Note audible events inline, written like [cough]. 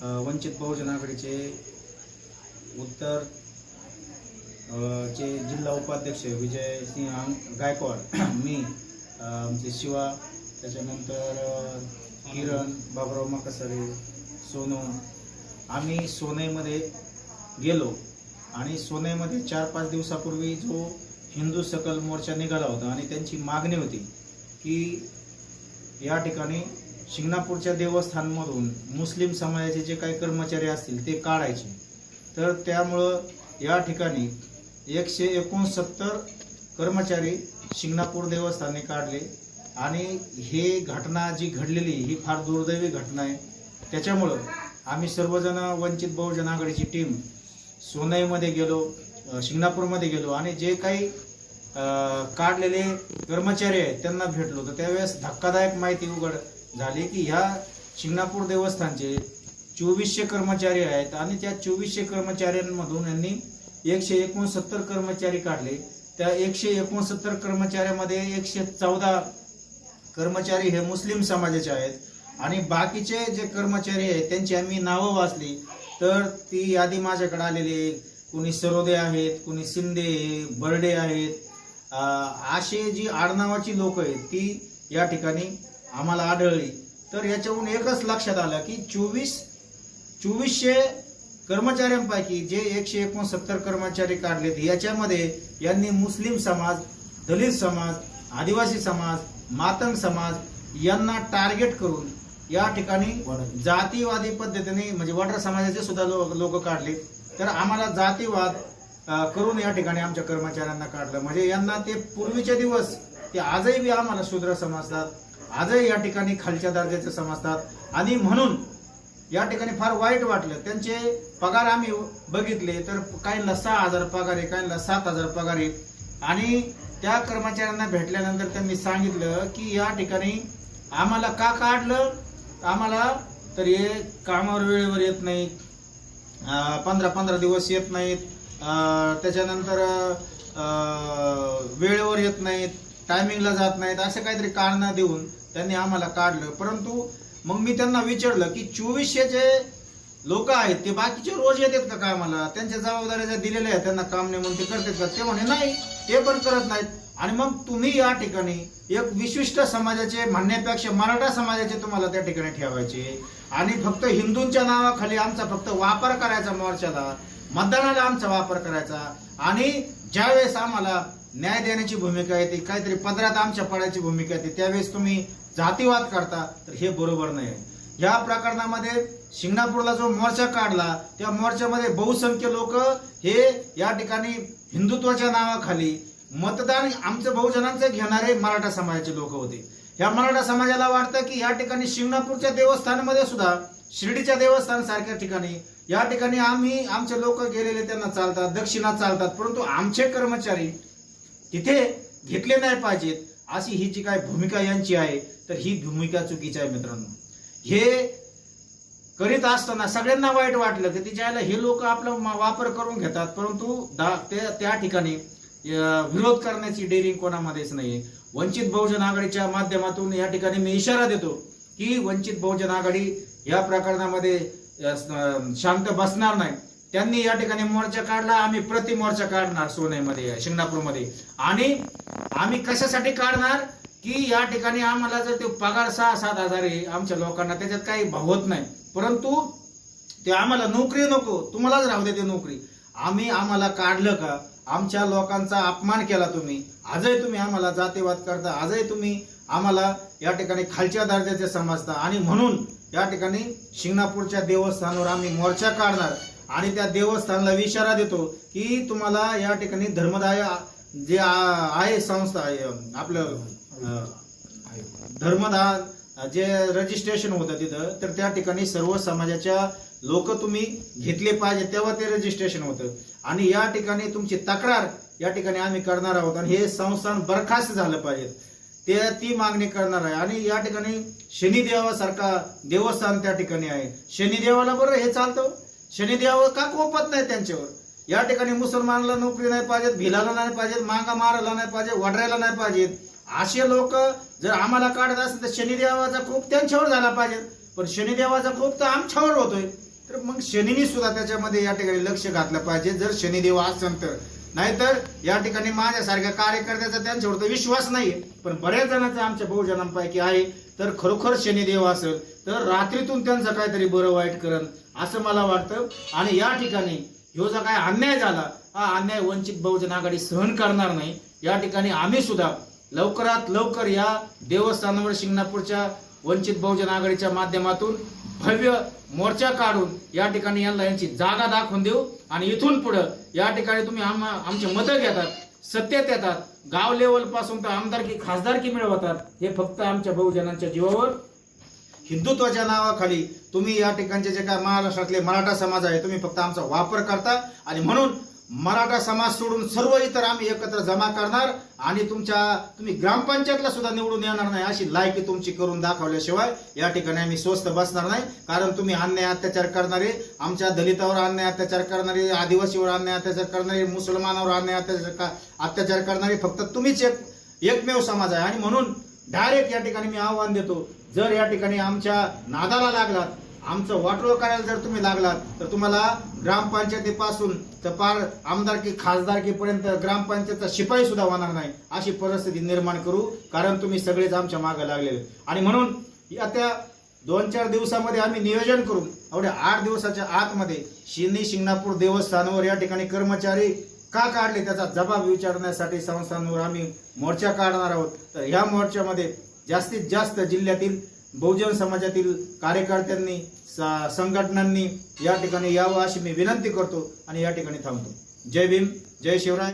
वंचित बहुजन आघाडीचे उत्तर चे जिल्हा उपाध्यक्ष विजय सिंह गायकवाड [clears throat] मी आमचे शिवा त्याच्यानंतर किरण बाबराव माकसरे सोनू आम्ही सोनईमध्ये गेलो आणि सोनईमध्ये चार पाच दिवसापूर्वी जो हिंदू सकल मोर्चा निघाला होता आणि त्यांची मागणी होती की या ठिकाणी शिंगणापूरच्या देवस्थानमधून मुस्लिम समाजाचे जे काही कर्मचारी असतील ते काढायचे. तर त्यामुळं या ठिकाणी एकशे एकोणसत्तर कर्मचारी शिंगणापूर देवस्थानने काढले. आणि हे घटना जी घडलेली ही फार दुर्दैवी घटना आहे. त्याच्यामुळं आम्ही सर्वजण वंचित बहुजन आघाडीची टीम सोनईमध्ये गेलो शिंगणापूरमध्ये गेलो. आणि जे काही काढलेले कर्मचारी आहेत त्यांना भेटलो. तर त्यावेळेस धक्कादायक माहिती उघड झाले की ह्या शिंगणापूर देवस्थानचे चोवीसशे कर्मचारी आहेत आणि त्या चोवीसशे कर्मचाऱ्यांमधून यांनी एकशे एकोणसत्तर कर्मचारी काढले. त्या एकशे एकोणसत्तर कर्मचाऱ्यामध्ये एकशे चौदा कर्मचारी हे मुस्लिम समाजाचे आहेत. आणि बाकीचे जे कर्मचारी आहेत त्यांची आम्ही नावं वाचली. तर ती यादी माझ्याकडे आलेली आहे. कुणी सरोदे आहेत कुणी शिंदे बर्डे आहेत. असे जी आडनावाची लोक आहेत ती या ठिकाणी आम्हाला आढळली. तर याच्यावरून एकच लक्षात आलं की चोवीस चोवीसशे कर्मचाऱ्यांपैकी जे एकशे एकोणसत्तर कर्मचारी काढलेत याच्यामध्ये यांनी मुस्लिम समाज दलित समाज आदिवासी समाज मातंग समाज यांना टार्गेट करून या ठिकाणी जातीवादी पद्धतीने म्हणजे वडार समाजाचे सुद्धा लोक काढले तर आम्हाला जातीवाद करून या ठिकाणी आमच्या कर्मचाऱ्यांना काढलं. म्हणजे यांना ते पूर्वीचे दिवस ते आजही बी आम्हाला शूद्र समजतात. आजही या ठिकाणी खालच्या दर्जाचे समजतात. आणि म्हणून या ठिकाणी फार वाईट वाटलं. त्यांचे पगार आम्ही बघितले तर काहींना सहा हजार पगार आहे काहींना सात हजार पगार आहे. आणि त्या कर्मचाऱ्यांना भेटल्यानंतर त्यांनी सांगितलं की या ठिकाणी आम्हाला का काढलं? आम्हाला तर हे कामावर वेळेवर येत नाहीत पंधरा पंधरा दिवस येत नाहीत. त्याच्यानंतर वेळेवर येत नाहीत. टायमिंगला जात नाहीत. असे काहीतरी कारण देऊन त्यांनी आम्हाला काढलं. परंतु मग मी त्यांना विचारलं की चोवीसशे जे लोक आहेत ते बाकीचे रोज येतात का कामाला? त्यांच्या जबाबदाऱ्या ज्या दिलेल्या आहेत त्यांना काम नेमून ते करतात का? ते म्हणे नाही ते पण करत नाहीत. आणि मग तुम्ही या ठिकाणी एक विशिष्ट समाजाचे म्हणण्यापेक्षा मराठा समाजाचे तुम्हाला त्या ठिकाणी ठेवायचे. आणि फक्त हिंदूंच्या नावाखाली आमचा फक्त वापर करायचा मोर्चाला मतदानाला आमचा वापर करायचा. आणि ज्यावेळेस आम्हाला न्याय देण्याची भूमिका येते काहीतरी पदरात आमच्या पडायची भूमिका येते त्यावेळेस तुम्ही जातीवाद करता तर हे बरोबर नाही या प्रकरणामध्ये शिंगणापूरला जो मोर्चा काढला त्या मोर्चामध्ये बहुसंख्य लोक हे या ठिकाणी हिंदुत्वाच्या नावाखाली मतदान आमचं बहुजनांचं घेणारे मराठा समाजाचे लोक होते. या मराठा समाजाला वाटतं की या ठिकाणी शिंगणापूरच्या देवस्थानमध्ये सुद्धा शिर्डीच्या देवस्थान सारख्या ठिकाणी या ठिकाणी आम्ही आमचे लोक गेलेले त्यांना चालतात दक्षिणा चालतात परंतु आमचे कर्मचारी तिथे घेतले नाही पाहिजेत अशी ही जी काय भूमिका यांची आहे तर ही भूमिका चुकीची आहे मित्रांनो. हे करीत असताना सगळ्यांना वाईट वाटलं की तिच्या हे लोक आपला मा- वापर करून घेतात परंतु दा- त्या ठिकाणी विरोध करण्याची डेअरिंग कोणामध्येच नाहीये. वंचित बहुजन आघाडीच्या माध्यमातून या ठिकाणी मी इशारा देतो की वंचित बहुजन आघाडी या प्रकरणामध्ये शांत बसणार नाही. त्यांनी या ठिकाणी मोर्चा काढला. आम्ही प्रति मोर्चा काढणार सोनेमध्ये शिंगणापूरमध्ये. आणि आम्ही कशासाठी काढणार? की या ठिकाणी आम्हाला जर ते पगार सहा सात हजार आहे आमच्या लोकांना त्याच्यात काही भाव होत नाही. परंतु ते आम्हाला नोकरी नको. तुम्हालाच राहू दे ते नोकरी. आम्ही आम्हाला काढलं का? आमच्या लोकांचा अपमान केला तुम्ही. आजही तुम्ही आम्हाला जातीवाद करता. आजही तुम्ही आम्हाला या ठिकाणी खालच्या दर्जाचे समजता. आणि म्हणून या ठिकाणी शिंगणापूरच्या देवस्थानावर आम्ही मोर्चा काढणार. आणि त्या देवस्थानला इशारा देतो की तुम्हाला या ठिकाणी धर्मदाय जे आ- आहे संस्था आहे आपलं अं, धर्मदान जे रजिस्ट्रेशन होतं तिथं तर त्या ठिकाणी सर्व समाजाच्या लोक तुम्ही घेतले पाहिजे तेव्हा ते रजिस्ट्रेशन होतं. आणि या ठिकाणी तुमची तक्रार या ठिकाणी आम्ही करणार आहोत आणि हे संस्थान बरखास्त झालं पाहिजे. ते ती मागणी करणार आहे. आणि या ठिकाणी शनिदेवासारखा देवस्थान त्या ठिकाणी आहे. शनिदेवाला बरं हे चालतं. शनिदेव का कोपत नाही त्यांच्यावर? या ठिकाणी मुसलमानाला नोकरी नाही पाहिजेत भिलाला नाही पाहिजेत मांगा मारायला नाही पाहिजे वडरायला नाही पाहिजेत. असे लोक जर आम्हाला काढत असतील तर शनिदेवाचा खूप त्यांच्यावर झाला पाहिजे. पण शनिदेवाचा खूप तर आमच्यावर होतोय. तर मग शनीने सुद्धा त्याच्यामध्ये या ठिकाणी लक्ष घातलं पाहिजे. जर शनिदेव असेल तर. नाहीतर या ठिकाणी माझ्यासारख्या कार्यकर्त्याचा त्यांच्यावर तर विश्वास नाही पण बऱ्याच जणांचा आमच्या बहुजनांपैकी आहे. तर खरोखर शनिदेव असेल तर रात्रीतून त्यांचं काहीतरी बरं वाईट करण असं मला वाटतं. आणि या ठिकाणी ह्यो जो काय अन्याय झाला हा अन्याय वंचित बहुजन आघाडी सहन करणार नाही. या ठिकाणी आम्ही सुद्धा लवकरात लवकर या देवस्थानावर शिंगणापूरच्या वंचित बहुजन आघाडीच्या माध्यमातून भव्य मोर्चा काढून या ठिकाणी यांना यांची जागा दाखवून देऊ. आणि इथून पुढं या ठिकाणी तुम्ही आम आमचे मतं घेतात सत्तेत येतात गाव लेवलपासून तर आमदारकी खासदारकी मिळवतात. हे फक्त आमच्या बहुजनांच्या जीवावर. हिंदुत्वाच्या नावाखाली तुम्ही या ठिकाणचे जे काय महाराष्ट्रातले मराठा समाज आहे तुम्ही फक्त आमचा वापर करता. आणि म्हणून मराठा समाज सोडून सर्व इतर आम्ही एकत्र जमा करणार आणि तुमच्या तुम्ही ग्रामपंचायतला सुद्धा निवडून येणार नाही अशी लायकी तुमची करून दाखवल्याशिवाय या ठिकाणी आम्ही स्वस्त बसणार नाही. कारण तुम्ही अन्याय अत्याचार करणारे आमच्या दलितावर अन्याय अत्याचार करणारे आदिवासीवर अन्याय अत्याचार करणारे मुसलमानावर अन्याय अत्याचार का- अत्याचार करणारे फक्त तुम्हीच एक एकमेव समाज आहे. आणि म्हणून डायरेक्ट या ठिकाणी मी आव्हान देतो जर या ठिकाणी आमच्या नादाला लागलात आमचं वाटोळ करायला जर तुम्ही लागलात तर तुम्हाला ग्रामपंचायतीपासून तर पार आमदारकी खासदारकीपर्यंत ग्रामपंचायतचा शिपाई सुद्धा होणार नाही अशी परिस्थिती निर्माण करू कारण तुम्ही सगळेच आमच्या मागे लागलेले. आणि म्हणून या त्या दोन चार दिवसामध्ये आम्ही नियोजन करून एवढ्या आठ दिवसाच्या आतमध्ये शिंदी शिंगणापूर देवस्थानवर या ठिकाणी कर्मचारी का काढले त्याचा जबाब विचारण्यासाठी संस्थांवर आम्ही मोर्चा काढणार आहोत. तर ह्या मोर्चामध्ये जास्तीत जास्त जिल्ह्यातील बहुजन समाजातील कार्यकर्त्यांनी संघटनांनी या ठिकाणी यावं अशी मी विनंती करतो आणि या ठिकाणी थांबतो. जय भीम जय शिवराय.